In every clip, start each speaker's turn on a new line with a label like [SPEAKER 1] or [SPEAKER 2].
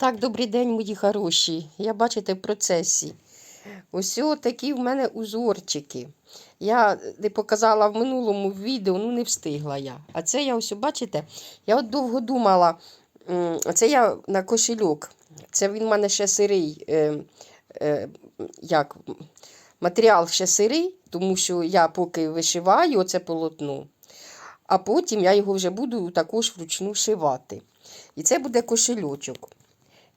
[SPEAKER 1] Так, добрий день, мої хороші. Я бачите в процесі. Ось такі в мене узорчики. Я не показала в минулому відео, ну не встигла я. А це я ось, бачите, я от довго думала, це я на кошельок. Це він в мене ще сирий. Е, е, як, матеріал ще сирий, тому що я поки вишиваю оце полотно, а потім я його вже буду також вручну шивати. І це буде кошельочок.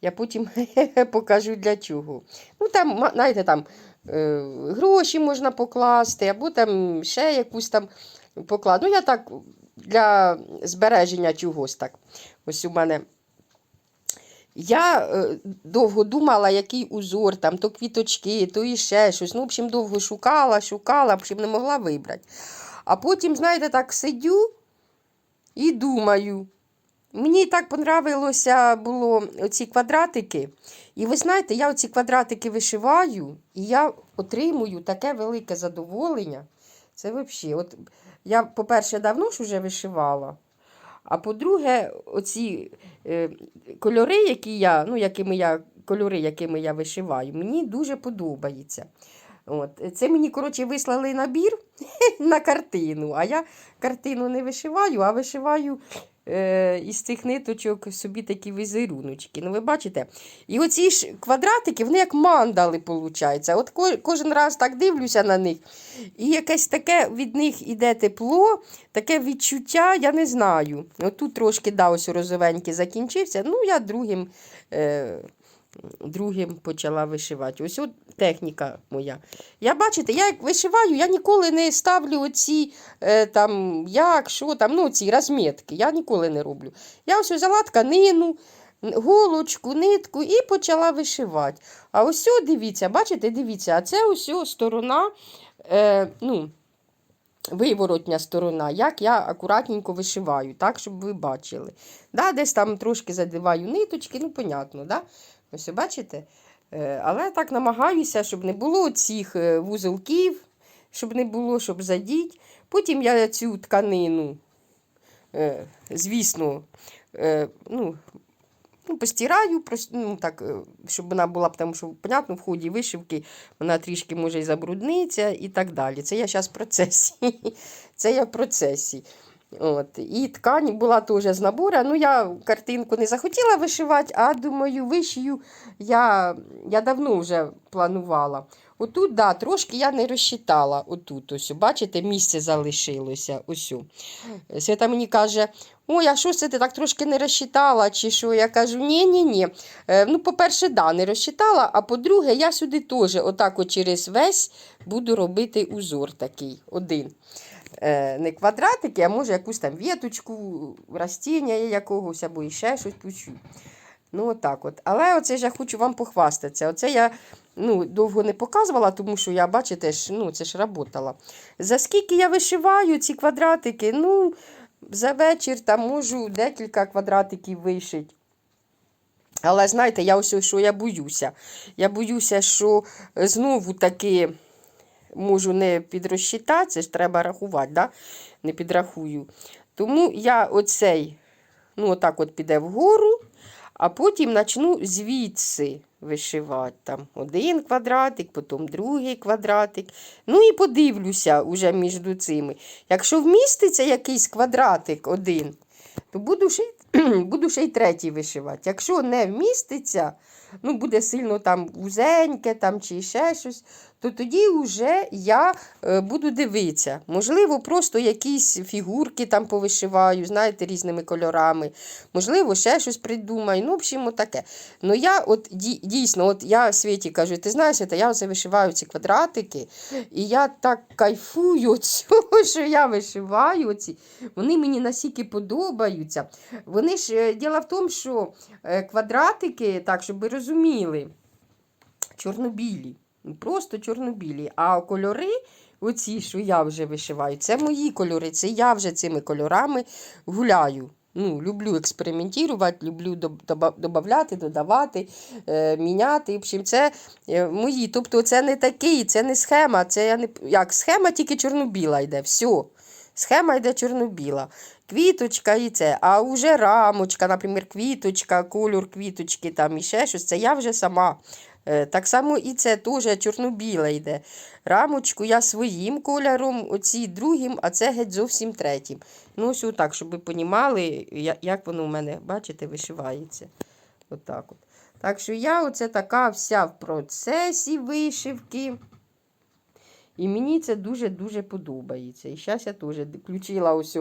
[SPEAKER 1] Я потім покажу для чого. Ну, там, знаєте, там е, гроші можна покласти, або там ще якусь там покладу. Ну, я так для збереження чогось так. Ось у мене. Я е, довго думала, який узор, там, то квіточки, то іще щось. Ну, в общем, довго шукала, шукала, в общем, не могла вибрати. А потім, знаєте, так сидю і думаю. Мені так понравилося було оці квадратики. І ви знаєте, я оці квадратики вишиваю, і я отримую таке велике задоволення. Це взагалі. От я, по-перше, давно ж вже вишивала. А по-друге, оці е, кольори, які я, ну, якими я, кольори, якими я вишиваю, мені дуже подобається. От. Це мені, коротше, вислали набір на картину. А я картину не вишиваю, а вишиваю із цих ниточок собі такі візеруночки. Ну, ви бачите? І оці ж квадратики, вони як мандали, виходить. От кожен раз так дивлюся на них. І якесь таке від них іде тепло, таке відчуття, я не знаю. От тут трошки да, ось розовенький закінчився. Ну, я другим. Е, Другим почала вишивати. Ось от техніка моя. Я бачите, я як вишиваю, я ніколи не ставлю оці е, там, як, що там, ну, ці розмітки. Я ніколи не роблю. Я ось взяла тканину, голочку, нитку і почала вишивати. А ось, о, дивіться, бачите, дивіться, а це ось сторона, е, ну, виворотня сторона, як я акуратненько вишиваю, так, щоб ви бачили. Да, десь там трошки задиваю ниточки, ну, понятно, да? Ось, бачите? Е, Але так намагаюся, щоб не було цих е, вузелків, щоб не було, щоб задіть. Потім я цю тканину, е, звісно, ну, ну, постираю, ну, так, щоб вона була, тому що, понятно, в ході вишивки вона трішки може і забрудниться і так далі. Це я зараз в процесі. Це я в процесі. От. І ткань була теж з набору. Ну, я картинку не захотіла вишивати, а думаю, вишию я, я давно вже планувала. Отут, да, трошки я не розчитала. Отут, ось, бачите, місце залишилося. Ось. Свята мені каже: ой, а що це ти так трошки не розчитала? Чи що? Я кажу, ні, ні, ні. Е, ну, по-перше, да, не розчитала, а по-друге, я сюди теж отак от через весь буду робити узор такий один. Е, не квадратики, а може якусь там віточку, растіння якогось або ще щось пущу. Ну, отак от. Але оце ж я хочу вам похвастатися. Оце я ну, довго не показувала, тому що я, бачите, ж, ну, це ж работала. За скільки я вишиваю ці квадратики, ну, за вечір там можу декілька квадратиків вишити. Але знаєте, я ось що я боюся. Я боюся, що знову таки можу не підрозчитати, це ж треба рахувати, да? не підрахую. Тому я оцей, ну, отак от піде вгору, а потім почну звідси вишивати. Там один квадратик, потім другий квадратик. Ну і подивлюся уже між цими. Якщо вміститься якийсь квадратик один, то буду ще, буду ще й третій вишивати. Якщо не вміститься, ну буде сильно там вузеньке там, чи ще щось, то тоді вже я е, буду дивитися. Можливо, просто якісь фігурки там повишиваю, знаєте, різними кольорами. Можливо, ще щось придумаю. Ну, в общем, таке. Ну, я от дійсно, от я Світі кажу, ти знаєш, це я оце вишиваю ці квадратики, і я так кайфую цього, що я вишиваю. Оці. Вони мені настільки подобаються. Вони ж е, діло в тому, що е, квадратики, так, щоб ви розуміли, чорнобілі. Просто чорнобілі. А кольори, оці, що я вже вишиваю, це мої кольори. Це я вже цими кольорами гуляю. Ну, люблю експериментувати, люблю додати, додавати, е, міняти. В общем, це е, мої. Тобто це не такий, це не схема, це я не, як схема тільки чорно-біла йде. Все. Схема йде чорно-біла. Квіточка і це. А вже рамочка, наприклад, квіточка, кольор квіточки там і ще щось, це я вже сама. Е, Так само і це теж чорно-біле йде. Рамочку я своїм кольором, оці другим, а це геть зовсім третім. Ну, ось отак, щоб ви понімали, як воно у мене, бачите, вишивається. Отак от. Так що я оце така вся в процесі вишивки. І мені це дуже-дуже подобається. І зараз я теж включила ось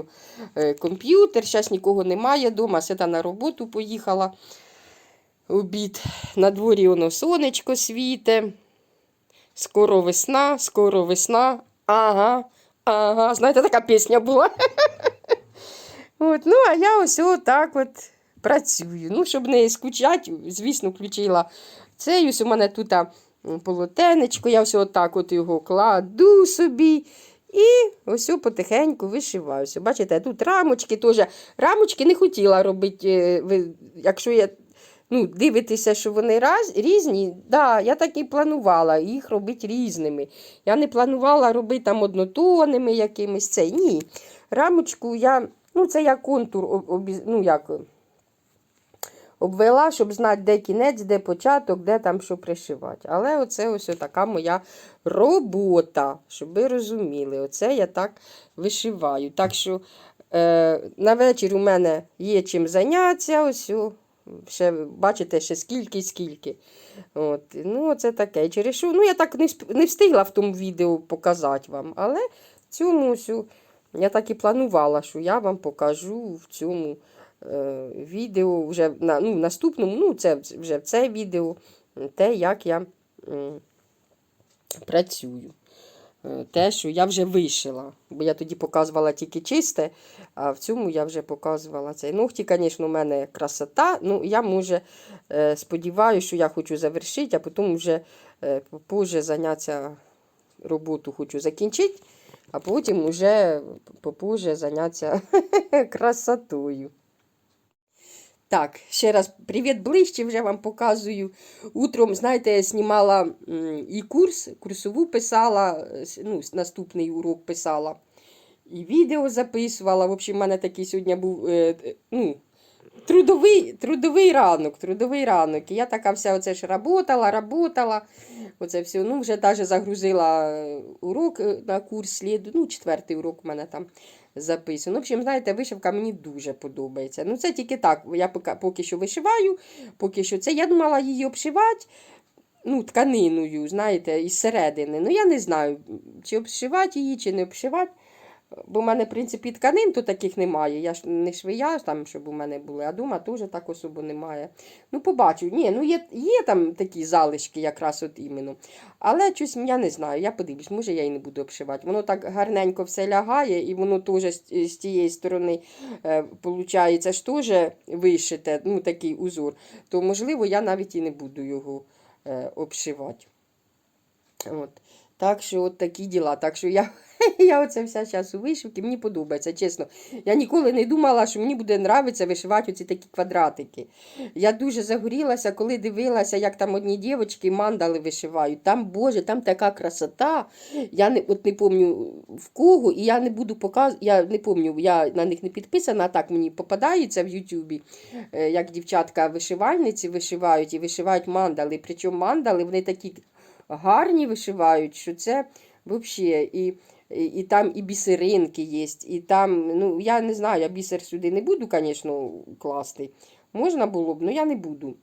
[SPEAKER 1] е, комп'ютер, зараз нікого немає вдома, сита на роботу поїхала. Обід. На дворі воно сонечко світе. Скоро весна, скоро весна. Ага, ага. Знаєте, така пісня була. От, ну, а я ось отак от працюю. Ну, щоб не скучати, звісно, включила цей. Ось у мене тут полотенечко, я ось отак от його кладу собі. І ось потихеньку вишиваюся. Бачите, тут рамочки теж. Рамочки не хотіла робити. е, Якщо я ну, дивитеся, що вони раз, різні, да, я так і планувала їх робити різними. Я не планувала робити там однотонними якимись цей. Ні. Рамочку я, ну це я контур об, ну, як, обвела, щоб знати, де кінець, де початок, де там що пришивати. Але оце ось така моя робота, щоб ви розуміли. Оце я так вишиваю. Так що е, на вечір у мене є чим зайнятися. Ось, ще, бачите, ще скільки, скільки. От, ну, це таке. Через ну, я так не, не встигла в тому відео показати вам, але цьому всю, я так і планувала, що я вам покажу в цьому е, відео вже на, ну, наступному, ну, це вже це відео, те, як я м, працюю. Те, що я вже вишила, бо я тоді показувала тільки чисте, а в цьому я вже показувала цей. Ногті, звісно, у мене красота. Ну, я може е, сподіваюся, що я хочу завершити, а потім вже е, попозже зайнятися роботу хочу закінчити, а потім вже попозже зайнятися красотою. Так, ще раз привіт ближче, вже вам показую. Утром, знаєте, я знімала і курс, курсову писала, ну, наступний урок писала. І відео записувала. В общем, в мене такий сьогодні був е, ну, трудовий, трудовий ранок. Трудовий ранок. І я така вся оце ж работала, работала. Оце все. Ну, вже навіть загрузила е, урок е, на курс сліду. Ну, четвертий урок у мене там записано. В общем, знаєте, вишивка мені дуже подобається. Ну, це тільки так. Я поки що вишиваю, поки що це. Я думала її обшивати. Ну, тканиною, знаєте, із середини. Ну, я не знаю, чи обшивати її, чи не обшивати. Бо в мене, в принципі, тканин то таких немає. Я ж не швия, там, щоб у мене були, а дома теж так особо немає. Ну, побачу. Ні, ну є, є там такі залишки, якраз от іменно. Але щось я не знаю. Я подивлюсь, може я і не буду обшивати. Воно так гарненько все лягає, і воно теж з, тієї сторони, е, ж теж вишите, ну, такий узор. То, можливо, я навіть і не буду його е, обшивати. От. Так що от такі діла. Так що я, я оце вся час у вишивці, мені подобається, чесно. Я ніколи не думала, що мені буде нравитися вишивати оці такі квадратики. Я дуже загорілася, коли дивилася, як там одні дівчатки мандали вишивають. Там, Боже, там така красота. Я не, от не пам'ятаю в кого, і я не буду показувати, я не пам'ятаю, я на них не підписана, а так мені попадається в Ютубі, е, як дівчатка вишивальниці вишивають і вишивають мандали. Причому мандали вони такі гарні вишивають, що це взагалі. І, і, і там і бісеринки є, і там, ну, я не знаю, я бісер сюди не буду, звісно, класти. Можна було б, але я не буду.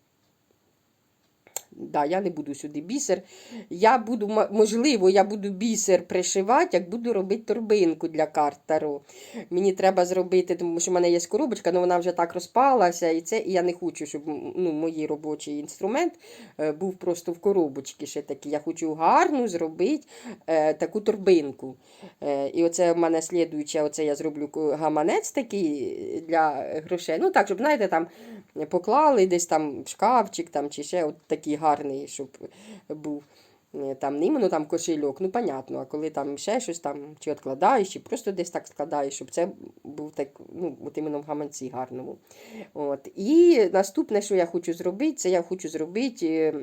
[SPEAKER 1] Да, я не буду сюди бісер. Я буду, можливо, я буду бісер пришивати, як буду робити торбинку для карт. Мені треба зробити, тому що в мене є коробочка, але вона вже так розпалася, і це і я не хочу, щоб ну, мій робочий інструмент е, був просто в коробочці ще такий. Я хочу гарну зробити е, таку торбинку. Е, і оце в мене слідуюче, оце я зроблю гаманець такий для грошей. Ну так, щоб, знаєте, там поклали десь там шкафчик там, чи ще от такий гарний, щоб був. Е, Там не іменно там кошельок, ну понятно, а коли там ще щось там чи відкладаєш, чи просто десь так складаєш, щоб це був так, ну, от іменно в гаманці гарному. От. І наступне, що я хочу зробити, це я хочу зробити е,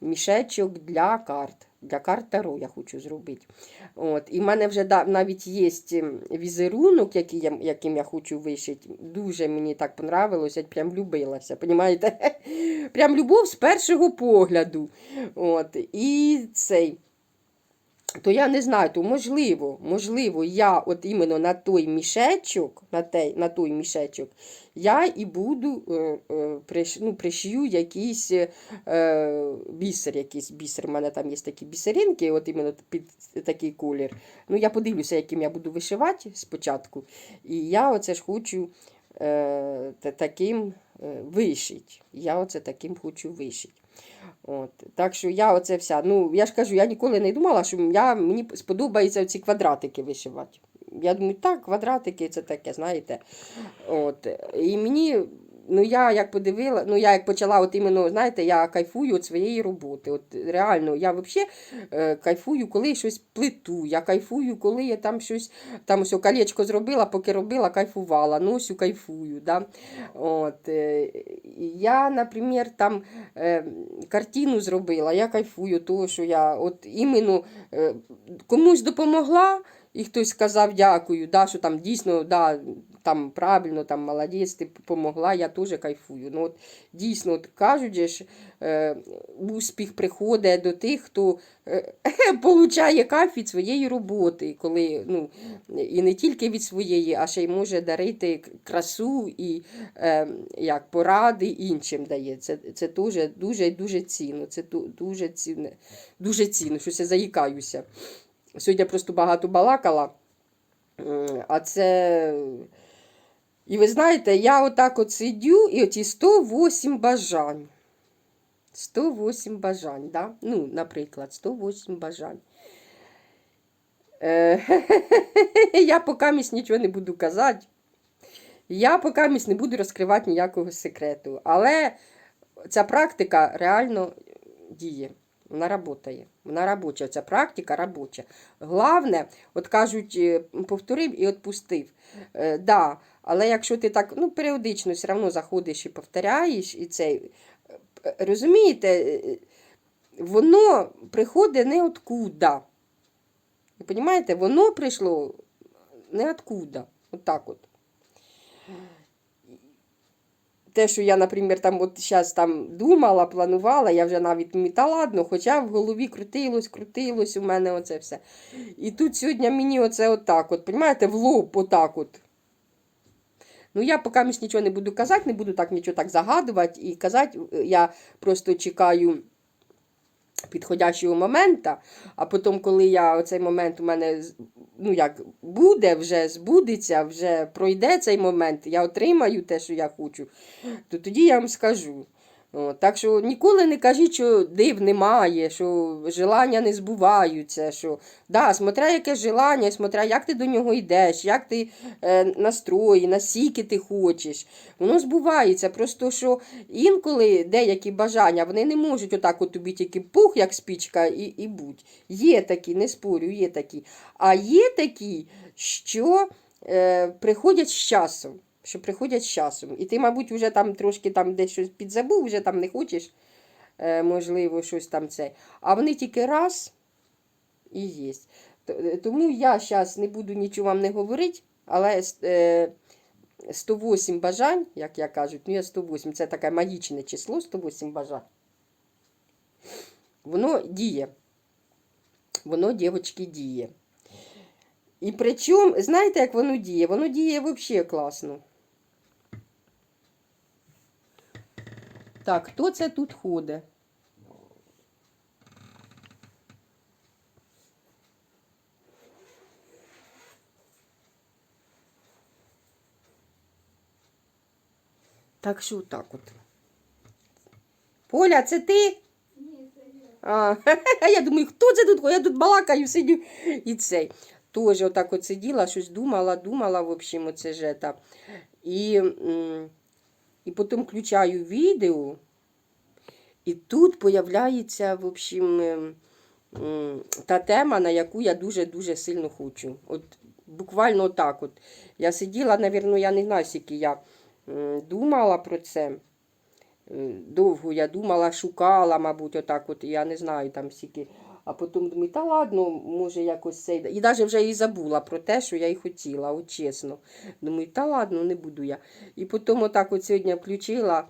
[SPEAKER 1] мішечок для карт. Для карт Таро я хочу зробити. От. І в мене вже навіть є візерунок, який я, яким я хочу вишити. Дуже мені так понравилося, прям любилася. Понімаєте? Прям любов з першого погляду. От. І цей. То я не знаю, то можливо, можливо, я от іменно на той мішечок, на той, на той мішечок, я і буду е, е, приш, ну, пришью якийсь е, бісер, якийсь бісер. У мене там є такі бісеринки, от іменно під такий колір. Ну, я подивлюся, яким я буду вишивати спочатку. І я оце ж хочу е, таким е, вишити. Я оце таким хочу вишити. От. Так що я оце вся. Ну, я ж кажу, я ніколи не думала, що я, мені сподобається ці квадратики вишивати. Я думаю, так, квадратики це таке, знаєте. От. І мені, ну я як подивила, ну я як почала, от іменно, знаєте, я кайфую від своєї роботи. От реально, я взагалі е, кайфую, коли щось плету. Я кайфую, коли я там щось, там ось колечко зробила, поки робила, кайфувала, носю, кайфую. Да? От, е, я, наприклад, там е, картину зробила, я кайфую, того, що я от іменно е, комусь допомогла, і хтось сказав дякую, да, що там дійсно да, там правильно, там молодець, ти допомогла, я теж кайфую. Ну, от, дійсно, от кажуть, ж, е, успіх приходить до тих, хто е, получає кайф від своєї роботи, коли, ну, і не тільки від своєї, а ще й може дарити красу і е, як поради іншим дає. Це, це дуже, дуже, дуже цінно. Це дуже цінне, дуже цінно, щось я заїкаюся. Сьогодні просто багато балакала, а це. І ви знаєте, я отак от сидю, і оці 108 бажань. 108 бажань, да? Ну, наприклад, 108 бажань. Е, я поки місь нічого не буду казати. Я поки місь не буду розкривати ніякого секрету. Але ця практика реально діє. Вона працює. Вона робоча. Ця практика робоча. Головне, от кажуть, е, повторив і відпустив. Е, да, але якщо ти так ну, періодично все одно заходиш і повторяєш, і це, е, розумієте, воно приходить не откуда. Ви розумієте, воно прийшло не откуда. Отак от. Те, що я, наприклад, там от зараз там думала, планувала, я вже навіть ну, та ладно, хоча в голові крутилось, крутилось у мене оце все. І тут сьогодні мені оце отак, от, розумієте, в лоб отак от. Ну, я поки нічого не буду казати, не буду так нічого так загадувати і казати, я просто чекаю підходящого моменту, а потім, коли я оцей момент у мене ну як буде, вже збудеться, вже пройде цей момент, я отримаю те, що я хочу, то тоді я вам скажу. Так що ніколи не кажіть, що див немає, що желання не збуваються. Що, да, смотря яке желання, смотря як ти до нього йдеш, як ти е, настрої, наскільки ти хочеш. Воно збувається. Просто що інколи деякі бажання вони не можуть отак от тобі тільки пух, як спічка, і, і будь. Є такі, не спорю, є такі. А є такі, що е, приходять з часом що приходять з часом. І ти, мабуть, вже там трошки там десь щось підзабув, вже там не хочеш, е, можливо, щось там це. А вони тільки раз і є. Тому я зараз не буду нічого вам не говорити, але е, 108 бажань, як я кажуть, ну я 108, це таке магічне число, 108 бажань. Воно діє. Воно, дівчатки, діє. І причому, знаєте, як воно діє? Воно діє взагалі класно. Так, хто це тут ходить? Так що так от. Поля, це ти? А, я думаю, хто це тут? Я тут балакаю, сидю і цей. Тоже отак от сиділа, щось думала, думала, в общем, оце ж это. І, і потім включаю відео, і тут появляється, в общем, ем, та тема, на яку я дуже-дуже сильно хочу. От буквально так от. Я сиділа, навірно, я не знаю, скільки я думала про це. Е, Довго я думала, шукала, мабуть, отак от, я не знаю там скільки. А потім думаю, та ладно, може якось цей. І навіть вже і забула про те, що я і хотіла, от чесно. Думаю, та ладно, не буду я. І потім отак от сьогодні включила.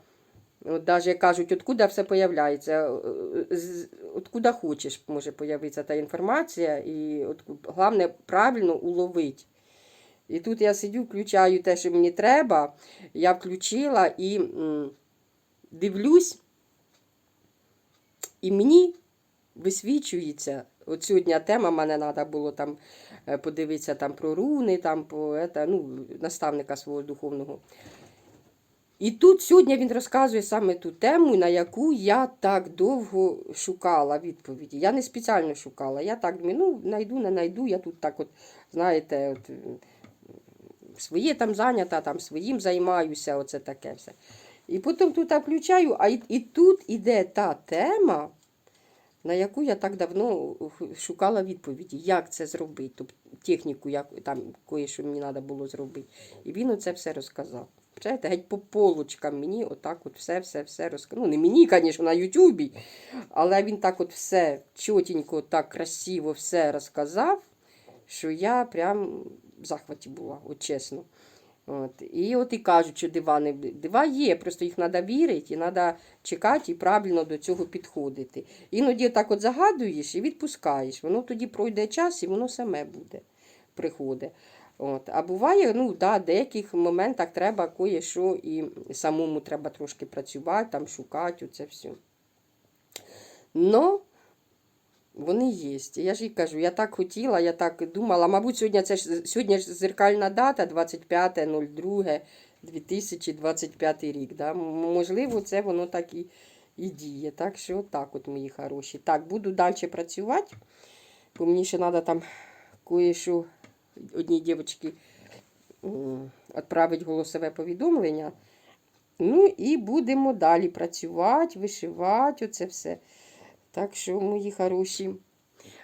[SPEAKER 1] От даже кажуть, откуда все появляється, е, откуда хочеш може появитися та інформація, і от, головне правильно уловити. І тут я сидю, включаю те, що мені треба. Я включила і м, дивлюсь, і мені висвічується. От сьогодні тема мене треба було там е, подивитися там про руни, там по ну, наставника свого духовного. І тут сьогодні він розказує саме ту тему, на яку я так довго шукала відповіді. Я не спеціально шукала. Я так думаю, ну, знайду, не знайду. Я тут так, от, знаєте, от, своє там зайнята, там своїм займаюся, оце таке все. І потім тут включаю, а і, і тут іде та тема, на яку я так давно шукала відповіді, як це зробити, тобто техніку, як там кое-що мені треба було зробити. І він оце все розказав. Знаєте, геть по полочкам мені отак от все, все, все розказав. Ну, не мені, звісно, на Ютубі, але він так от все чотенько, так красиво все розказав, що я прям в захваті була, от чесно. От. І от і кажуть, що дива дива є, просто їх треба вірити, і треба чекати і правильно до цього підходити. Іноді так от загадуєш і відпускаєш. Воно тоді пройде час і воно саме буде приходить. От. А буває, ну, да, в деяких моментах треба кое-що і самому треба трошки працювати, там шукати, оце все. Но вони є. Я ж і кажу, я так хотіла, я так думала. Мабуть, сьогодні це ж сьогодні ж зеркальна дата 25.02.2025 рік. Да? Можливо, це воно так і, і діє. Так що так, от, мої хороші. Так, буду далі працювати, бо мені ще треба там кое-що одній дівчинці відправити голосове повідомлення. Ну і будемо далі працювати, вишивати, оце все. Так що, мої хороші,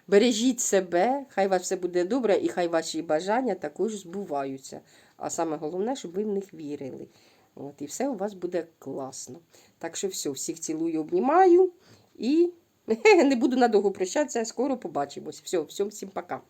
[SPEAKER 1] бережіть себе, хай у вас все буде добре, і хай ваші бажання також збуваються. А саме головне, щоб ви в них вірили. От, і все у вас буде класно. Так що все, всіх цілую, обнімаю і не буду надовго прощатися, скоро побачимось. Все, всім всім пока.